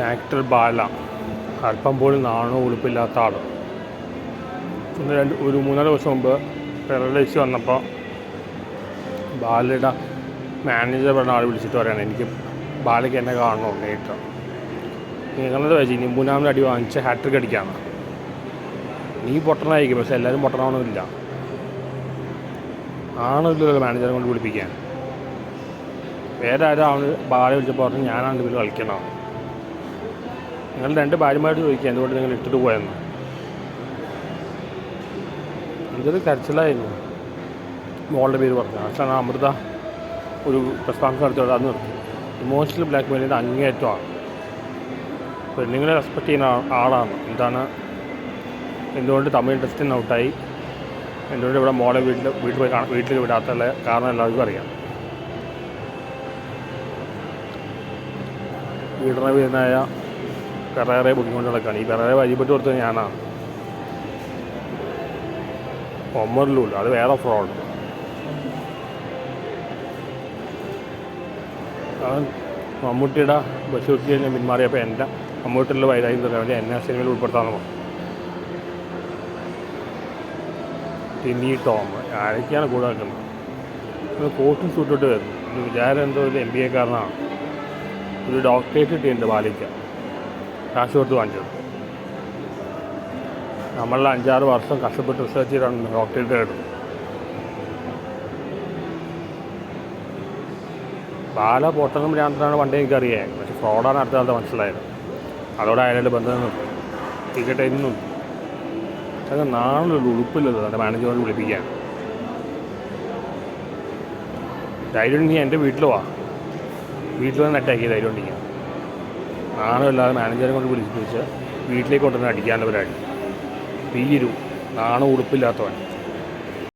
Actor ബാല. അല്പം പോലും നാണോ ഉളുപ്പില്ലാത്ത ആൾ ഇന്ന് രണ്ട് ഒരു മൂന്നാൽ ദിവസം മുമ്പ് പെരലൈസ് വന്നപ്പോൾ ബാലയുടെ മാനേജർ പറഞ്ഞ ആൾ വിളിച്ചിട്ട് പറയണം എനിക്ക് ബാലയ്ക്ക് എന്നെ കാണണോ നേരിട്ട് നിങ്ങളുടെ വെച്ച് ഇനി മൂന്നാമത് അടി വാങ്ങിച്ച് ഹാട്രിക് അടിക്കാണ് നീ പൊട്ടണമായിരിക്കും പക്ഷെ എല്ലാവരും പൊട്ടണമെന്നില്ല ആണില്ലല്ലോ മാനേജറെ കൊണ്ട് വിളിപ്പിക്കാൻ? വേറെ ആരും അവന് ബാല വിളിച്ചപ്പോൾ പറഞ്ഞു ഞാനാണ് ഇതിൽ കളിക്കണം നിങ്ങൾ രണ്ട് ഭാര്യമാരോട് ചോദിക്കുക എന്തുകൊണ്ട് നിങ്ങൾ ഇട്ടിട്ട് പോയെന്ന്. ഇതൊരു കരച്ചിലായിരുന്നു. മോളുടെ പേര് പറഞ്ഞു. അവസാനം അമൃത ഒരു പ്രസ്താവന നടത്തിയോട് അത് നിർത്തി. ഇമോഷണൽ ബ്ലാക്ക് മെയിലിന്റെ അങ്ങേറ്റമാണ് പെണ്ണുങ്ങളെ റെസ്പെക്ട് ചെയ്യുന്ന ആളാണ്. എന്താണ്? എന്തുകൊണ്ട് തമിഴ് ടെസ്റ്റിന് ഔട്ടായി എന്തുകൊണ്ട് ഇവിടെ മോളെ വീട്ടിൽ വീട്ടിൽ പോയി വീട്ടിൽ വിടാത്തുള്ള കാരണം എല്ലാവർക്കും അറിയാം. പീഡനവീരനായ പെറേറെ പൊക്കിക്കൊണ്ട് നടക്കുകയാണ് ഈ പെറേറെ വഴിപ്പെട്ട് കൊടുത്തത് ഞാനാണ് ഒമ്മറിലൂല്ല അത് വേറെ ഫ്രോഡ് മമ്മൂട്ടിയുടെ ബഷൂർക്ക് കഴിഞ്ഞാൽ പിന്മാറിയപ്പോൾ എന്റെ മമ്മൂട്ടിയുള്ള വൈരാഗ്യം വേണ്ടി എന്നെ സിനിമയിൽ ഉൾപ്പെടുത്താമെന്ന് പറഞ്ഞു. ടിനി ടോം. ആരൊക്കെയാണ് കൂടെ നിൽക്കുന്നത്? കോട്ടും സൂട്ടിട്ട് വരുന്നു. വിചാരം എന്തോ ഒരു എം ബി എക്കാരനാണ് ഒരു ഡോക്ടറേറ്റ് കിട്ടിയിട്ടുണ്ട് ബാലിക്ക. കാശ് കൊടുത്ത് വാങ്ങിച്ചത്. നമ്മളിൽ അഞ്ചാറ് വർഷം കഷ്ടപ്പെട്ട് റിസർച്ച് ചെയ്താണ് ഡോക്ടറേറ്റ് എടുത്തത്. ബാല പൊട്ടണം ഭ്രാന്തനാണ് പണ്ടേ എനിക്കറിയാം. പക്ഷെ ഫ്രോഡാണ് അടുത്ത കാലത്ത് മനസ്സിലായത്. അതോടെ അയാളുടെ ബന്ധം ടിക്കറ്റ് എന്നും അങ്ങനെ നാളൊരു ഉളുപ്പില്ലല്ലോ എന്റെ മാനേജറോട് വിളിപ്പിക്കാൻ. ധൈര്യം നീ എന്റെ വീട്ടിൽ വാ. വീട്ടിൽ വന്ന് അറ്റാക്കി ധൈര്യം ഉണ്ടെങ്കിൽ നാണമില്ലാതെ മാനേജറെ കൊണ്ട് വിളിച്ച് വീട്ടിലേക്ക് കൊണ്ടുവന്ന് അടിക്കാനുള്ള പരിപാടി വീരു നാണം ഉടുപ്പില്ലാത്തവൻ.